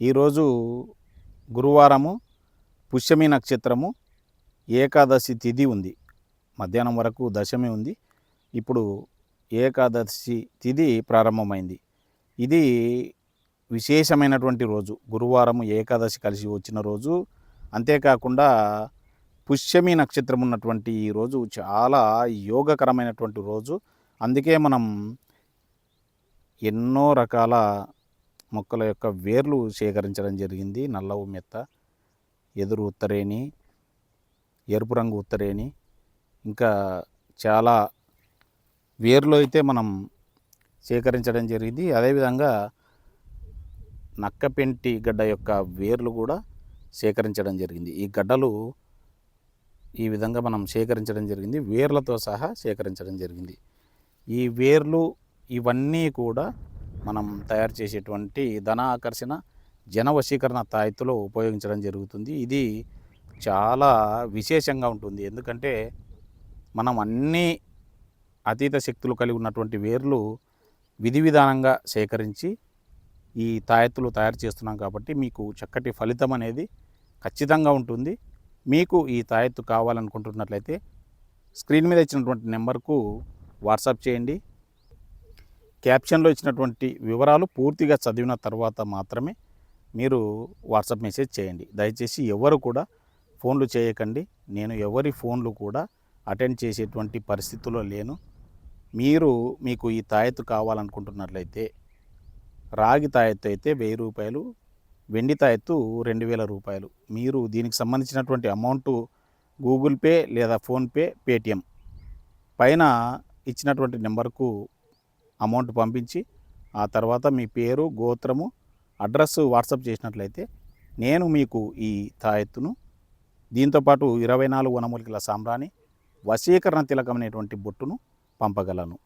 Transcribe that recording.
ఈరోజు గురువారము పుష్యమి నక్షత్రము ఏకాదశి తిథి ఉంది. మధ్యాహ్నం వరకు దశమి ఉంది. ఇప్పుడు ఏకాదశి తిథి ప్రారంభమైంది. ఇది విశేషమైనటువంటి రోజు. గురువారం ఏకాదశి కలిసి వచ్చిన రోజు. అంతేకాకుండా పుష్యమి నక్షత్రం ఉన్నటువంటి ఈ రోజు చాలా యోగకరమైనటువంటి రోజు. అందుకే మనం ఎన్నో రకాల మొక్కల యొక్క వేర్లు సేకరించడం జరిగింది. నల్ల మెత్త ఎదురు ఉత్తరేణి ఎరుపు రంగు ఉత్తరేణి. ఇంకా చాలా వేర్లు అయితే మనం సేకరించడం జరిగింది. అదేవిధంగా నక్కపెంటి గడ్డ యొక్క వేర్లు కూడా సేకరించడం జరిగింది. ఈ గడ్డలు ఈ విధంగా మనం సేకరించడం జరిగింది. వేర్లతో సహా సేకరించడం జరిగింది. ఈ వేర్లు ఇవన్నీ కూడా మనం తయారు చేసేటువంటి ధన ఆకర్షణ జన వశీకరణ తాయెత్తులో ఉపయోగించడం జరుగుతుంది. ఇది చాలా విశేషంగా ఉంటుంది. ఎందుకంటే మనం అన్ని అతీత శక్తులు కలిగి ఉన్నటువంటి వేర్లు విధి విధానంగా సేకరించి ఈ తాయెత్తులు తయారు చేస్తున్నాం కాబట్టి మీకు చక్కటి ఫలితం అనేది ఖచ్చితంగా ఉంటుంది. మీకు ఈ తాయెత్తు కావాలనుకుంటున్నట్లయితే స్క్రీన్ మీద ఇచ్చినటువంటి నెంబర్కు వాట్సాప్ చేయండి. క్యాప్షన్లో ఇచ్చినటువంటి వివరాలు పూర్తిగా చదివిన తర్వాత మాత్రమే మీరు వాట్సాప్ మెసేజ్ చేయండి. దయచేసి ఎవరు కూడా ఫోన్లు చేయకండి. నేను ఎవరి ఫోన్లు కూడా అటెండ్ చేసేటువంటి పరిస్థితుల్లో లేను. మీరు మీకు ఈ తాయెత్తు కావాలనుకుంటున్నట్లయితే రాగి తాయెత్తు అయితే వెయ్యి రూపాయలు వెండి తాయెత్తు రెండు వేల రూపాయలు. మీరు దీనికి సంబంధించినటువంటి అమౌంట్ గూగుల్ పే లేదా ఫోన్పే పేటిఎం పైన ఇచ్చినటువంటి నెంబర్కు అమౌంట్ పంపించి ఆ తర్వాత మీ పేరు గోత్రము అడ్రస్ వాట్సాప్ చేసినట్లయితే నేను మీకు ఈ తాయెత్తును దీంతోపాటు ఇరవై నాలుగు వనమూలికల సాంబ్రాణి వశీకరణ తిలకం అనేటువంటి బొట్టును పంపగలను.